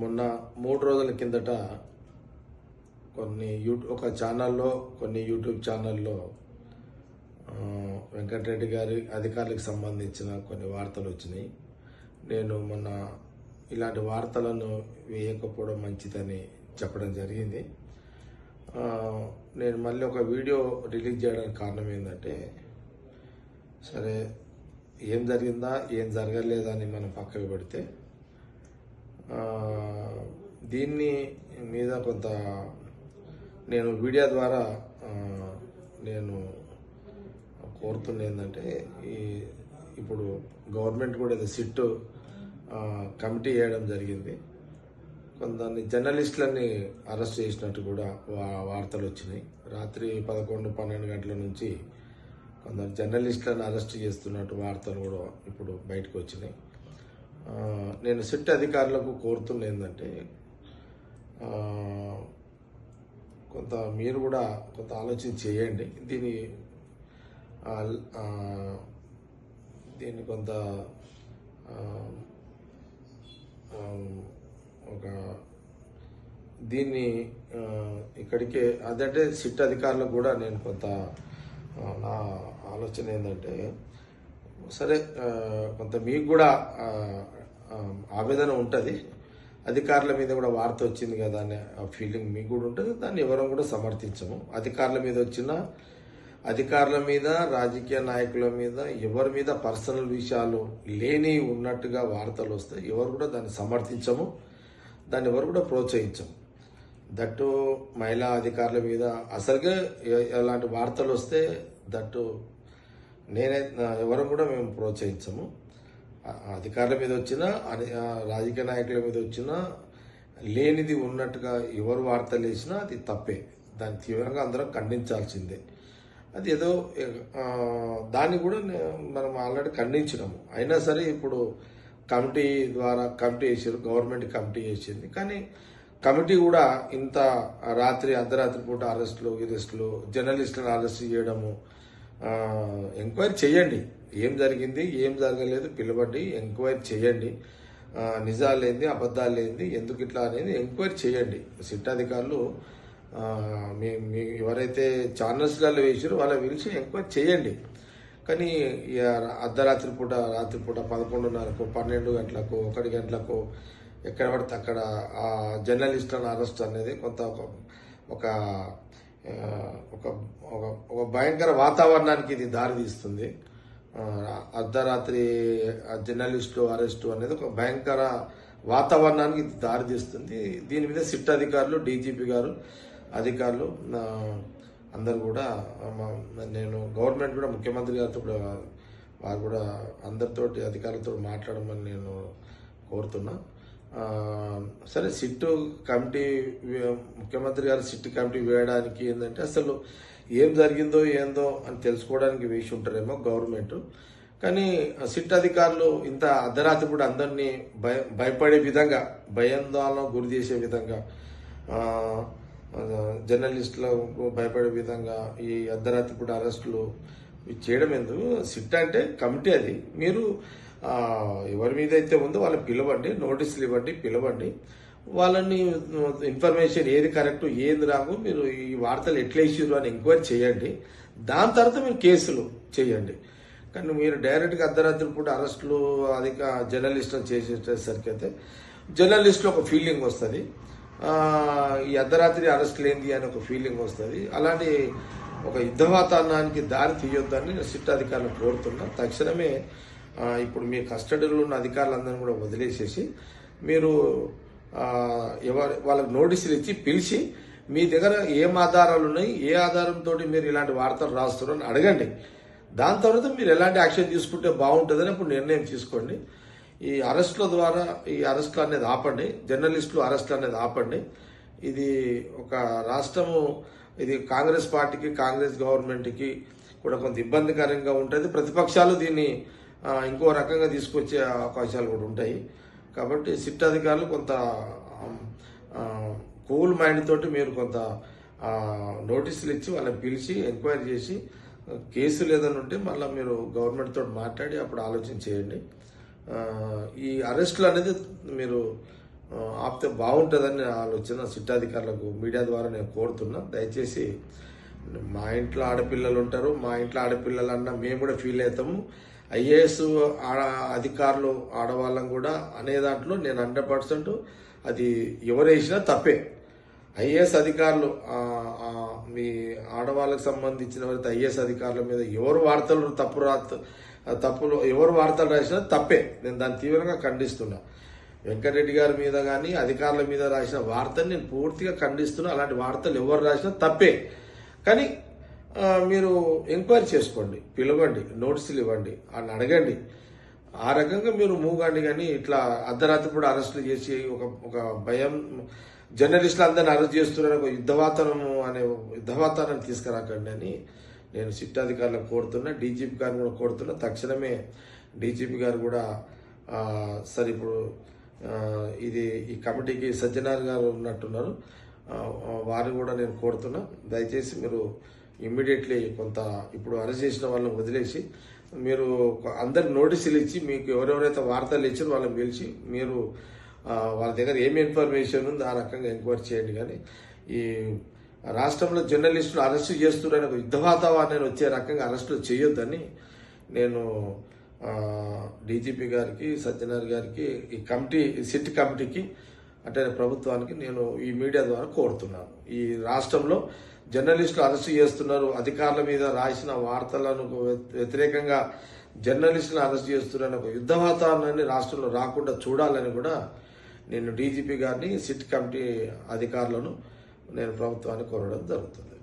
మొన్న మూడు రోజుల కిందట కొన్ని యూ ఒక ఛానల్లో కొన్ని యూట్యూబ్ ఛానల్లో వెంకటరెడ్డి గారి అధికారులకు సంబంధించిన కొన్ని వార్తలు వచ్చినాయి. నేను మొన్న ఇలాంటి వార్తలను వేయకపోవడం మంచిదని చెప్పడం జరిగింది. నేను మళ్ళీ ఒక వీడియో రిలీజ్ చేయడానికి కారణం ఏంటంటే సరే ఏం జరిగిందా ఏం జరగలేదా అని మనం పక్కకు పెడితే దీన్ని మీద కొంత నేను మీడియా ద్వారా నేను కోరుతున్న ఏంటంటే ఈ ఇప్పుడు గవర్నమెంట్ కూడా ఏదో సిట్ కమిటీ వేయడం జరిగింది. కొందరిని జర్నలిస్టులని అరెస్ట్ చేసినట్టు కూడా వా- వార్తలు వచ్చినాయి. రాత్రి పదకొండు పన్నెండు గంటల నుంచి కొందరు జర్నలిస్టులను అరెస్ట్ చేస్తున్నట్టు వార్తలు కూడా ఇప్పుడు బయటకు వచ్చినాయి. నేను సిట్ అధికారులకు కోరుతున్న ఏంటంటే కొంత మీరు కూడా కొంత ఆలోచన చేయండి. దీని దీన్ని కొంత ఒక దీన్ని ఇక్కడికే అదంటే సిట్ అధికారులకు కూడా నేను కొంత నా ఆలోచన ఏంటంటే సరే కొంత మీకు కూడా ఆవేదన ఉంటుంది. అధికారుల మీద కూడా వార్త వచ్చింది కదా అనే ఆ ఫీలింగ్ మీకు కూడా ఉంటుంది. దాన్ని ఎవరం కూడా సమర్థించము. అధికారుల మీద వచ్చిన అధికారుల మీద రాజకీయ నాయకుల మీద ఎవరి మీద పర్సనల్ విషయాలు లేని ఉన్నట్టుగా వార్తలు వస్తాయి ఎవరు కూడా దాన్ని సమర్థించము. దాన్ని ఎవరు కూడా ప్రోత్సహించము. దట్టు మహిళా అధికారుల మీద అసలుగా ఎలాంటి వార్తలు వస్తే దట్టు నేనే ఎవరు కూడా మేము ప్రోత్సహించము. అధికారుల మీద వచ్చినా రాజకీయ నాయకుల మీద వచ్చినా లేనిది ఉన్నట్టుగా ఎవరు వార్తలు వేసినా అది తప్పే. దాన్ని తీవ్రంగా అందరం ఖండించాల్సిందే. అది ఏదో దాన్ని కూడా మనం ఆల్రెడీ ఖండించినాము. అయినా సరే ఇప్పుడు కమిటీ ద్వారా కమిటీ వేసారు గవర్నమెంట్ కమిటీ వేసింది. కానీ కమిటీ కూడా ఇంత రాత్రి అర్ధరాత్రి పూట అరెస్టులు ఇరెస్టులు జర్నలిస్టులను అరెస్ట్ చేయడము ఎంక్వైరీ చేయండి. ఏం జరిగింది ఏం జరగలేదు పిలవండి ఎంక్వైరీ చేయండి. నిజాలు ఏంది అబద్ధాలు ఏంది ఎందుకు ఇట్లా అనేది ఎంక్వైరీ చేయండి. సిట్ అధికారులు మీ మీ ఎవరైతే ఛానల్స్లలో వేసారో వాళ్ళ పిలిచి ఎంక్వైరీ చేయండి. కానీ ఇక అర్ధరాత్రి పూట రాత్రి పూట పదకొండున్నరకు పన్నెండు గంటలకు ఒకటి గంటలకు ఎక్కడ పడితే అక్కడ ఆ జర్నలిస్టులను అరెస్ట్ అనేది కొంత ఒక ఒక ఒక ఒక భయంకర వాతావరణానికి ఇది దారితీస్తుంది అర్ధరాత్రి జర్నలిస్టు అరెస్టు అనేది ఒక భయంకర వాతావరణానికి ఇది దారితీస్తుంది దీని మీద సిట్ అధికారులు డీజీపీ గారు అధికారులు అందరు కూడా నేను గవర్నమెంట్ కూడా ముఖ్యమంత్రి గారితో కూడా వారు కూడా అందరితోటి అధికారులతో మాట్లాడమని నేను కోరుతున్నా. సరే సిట్టు కమిటీ ముఖ్యమంత్రి గారు సిట్టు కమిటీ వేయడానికి ఏంటంటే అసలు ఏం జరిగిందో ఏందో అని తెలుసుకోవడానికి వేసి ఉంటారేమో గవర్నమెంట్. కానీ సిట్ అధికారులు ఇంత అర్ధరాత్రి కూడా అందరినీ భయ భయపడే విధంగా భయాందోళన గురి చేసే విధంగా జర్నలిస్టులకు భయపడే విధంగా ఈ అర్ధరాత్రి కూడా అరెస్టులు ఇవి చేయడం ఎందుకు? సిట్ అంటే కమిటీ అది. మీరు ఎవరి మీద అయితే ఉందో వాళ్ళని పిలవండి నోటీసులు ఇవ్వండి పిలవండి. వాళ్ళని ఇన్ఫర్మేషన్ ఏది కరెక్ట్ ఏది రాకు మీరు ఈ వార్తలు ఎట్లా ఇచ్చారు అని ఎంక్వైరీ చేయండి. దాని తర్వాత మీరు కేసులు చేయండి. కానీ మీరు డైరెక్ట్గా అర్ధరాత్రి పూట అరెస్టులు అధిక జర్నలిస్టులు చేసేసరికి అయితే జర్నలిస్టులు ఒక ఫీలింగ్ వస్తుంది. ఈ అర్ధరాత్రి అరెస్టులు ఏంది అని ఒక ఫీలింగ్ వస్తుంది. అలాంటి ఒక యుద్ధ వాతావరణానికి దారి తీయొద్దని నేను సిట్ అధికారులు కోరుతున్నా. తక్షణమే ఇప్పుడు మీ కస్టడీలో ఉన్న అధికారులందరినీ కూడా వదిలేసేసి మీరు ఎవరి ఎవరు వాళ్ళకి నోటీసులు ఇచ్చి పిలిచి మీ దగ్గర ఏం ఆధారాలు ఉన్నాయి ఏ ఆధారంతో మీరు ఇలాంటి వార్తలు రాస్తున్నారు అని అడగండి. దాని తర్వాత మీరు ఎలాంటి యాక్షన్ తీసుకుంటే బాగుంటుందని ఇప్పుడు నిర్ణయం తీసుకోండి. ఈ అరెస్టుల ద్వారా ఈ అరెస్టులు అనేది ఆపండి జర్నలిస్టులు అరెస్టులు అనేది ఆపండి. ఇది ఒక రాష్ట్రము ఇది కాంగ్రెస్ పార్టీకి కాంగ్రెస్ గవర్నమెంట్కి కూడా కొంత ఇబ్బందికరంగా ఉంటుంది. ప్రతిపక్షాలు దీన్ని ఇంకో రకంగా తీసుకొచ్చే అవకాశాలు కూడా ఉంటాయి. కాబట్టి సిట్ అధికారులు కొంత కూల్ మైండ్ తోటి మీరు కొంత నోటీసులు ఇచ్చి వాళ్ళని పిలిచి ఎంక్వైరీ చేసి కేసులు ఏదైనా ఉంటే మళ్ళీ మీరు గవర్నమెంట్ తోటి మాట్లాడి అప్పుడు ఆలోచన చేయండి. ఈ అరెస్టులు అనేది మీరు ఆపితే బాగుంటుందని ఆలోచన సిట్ అధికారులకు మీడియా ద్వారా నేను కోరుతున్నా. దయచేసి మా ఇంట్లో ఆడపిల్లలు ఉంటారు మా ఇంట్లో ఆడపిల్లలు అన్న మేము కూడా ఫీల్ అవుతాము. ఐఏఎస్ ఆడ అధికారులు ఆడవాళ్ళం కూడా అనే దాంట్లో నేను హండ్రెడ్ పర్సెంట్ అది ఎవరు వేసినా తప్పే. ఐఏఎస్ అధికారులు మీ ఆడవాళ్ళకి సంబంధించిన వారి ఐఏఎస్ అధికారుల మీద ఎవరు వార్తలు తప్పు రాత తప్పులు ఎవరు వార్తలు రాసినా తప్పే. నేను దాన్ని తీవ్రంగా ఖండిస్తున్నా. వెంకటరెడ్డి గారి మీద కానీ అధికారుల మీద రాసిన వార్తను నేను పూర్తిగా ఖండిస్తున్నా. అలాంటి వార్తలు ఎవరు రాసినా తప్పే. కానీ మీరు ఎంక్వైరీ చేసుకోండి పిలవండి నోటీసులు ఇవ్వండి అని అడగండి. ఆ రకంగా మీరు మూగండి కానీ ఇట్లా అర్ధరాత్రి కూడా అరెస్టులు చేసి ఒక ఒక భయం జర్నలిస్టులు అందరిని అరెస్ట్ చేస్తున్నారని ఒక యుద్ధవాతనము అనే యుద్ధవాతానాన్ని తీసుకురాకండి అని నేను సిట్టాధికారులకు కోరుతున్నా డీజీపీ గారిని కూడా కోరుతున్నా. తక్షణమే డీజీపీ గారు కూడా సరే ఇప్పుడు ఇది ఈ కమిటీకి సజ్జనార్ గారు ఉన్నట్టున్నారు. వారిని కూడా నేను కోరుతున్నా. దయచేసి మీరు ఇమ్మీడియట్లీ కొంత ఇప్పుడు అరెస్ట్ చేసిన వాళ్ళని వదిలేసి మీరు అందరికి నోటీసులు ఇచ్చి మీకు ఎవరెవరైతే వార్తలు ఇచ్చారో వాళ్ళని పిలిచి మీరు వాళ్ళ దగ్గర ఏమి ఇన్ఫర్మేషన్ ఉందో ఆ రకంగా ఎంక్వైరీ చేయండి. కానీ ఈ రాష్ట్రంలో జర్నలిస్టులు అరెస్ట్ చేస్తున్నారని ఒక యుద్ధ వాతావరణాన్ని వచ్చే రకంగా అరెస్టులు చేయొద్దని నేను డీజీపీ గారికి సత్యనారాయణ గారికి ఈ కమిటీ సిట్ కమిటీకి అంటే ప్రభుత్వానికి నేను ఈ మీడియా ద్వారా కోరుతున్నాను. ఈ రాష్ట్రంలో జర్నలిస్టులు అరెస్ట్ చేస్తున్నారు అధికారుల మీద రాసిన వార్తలను వ్యతిరేకంగా జర్నలిస్టులను అరెస్ట్ చేస్తున్నారని ఒక యుద్ధ వాతావరణాన్ని రాష్ట్రంలో రాకుండా చూడాలని కూడా నేను డీజీపీ గారిని సిట్ కమిటీ అధికారులను నేను ప్రభుత్వాన్ని కోరడం జరుగుతుంది.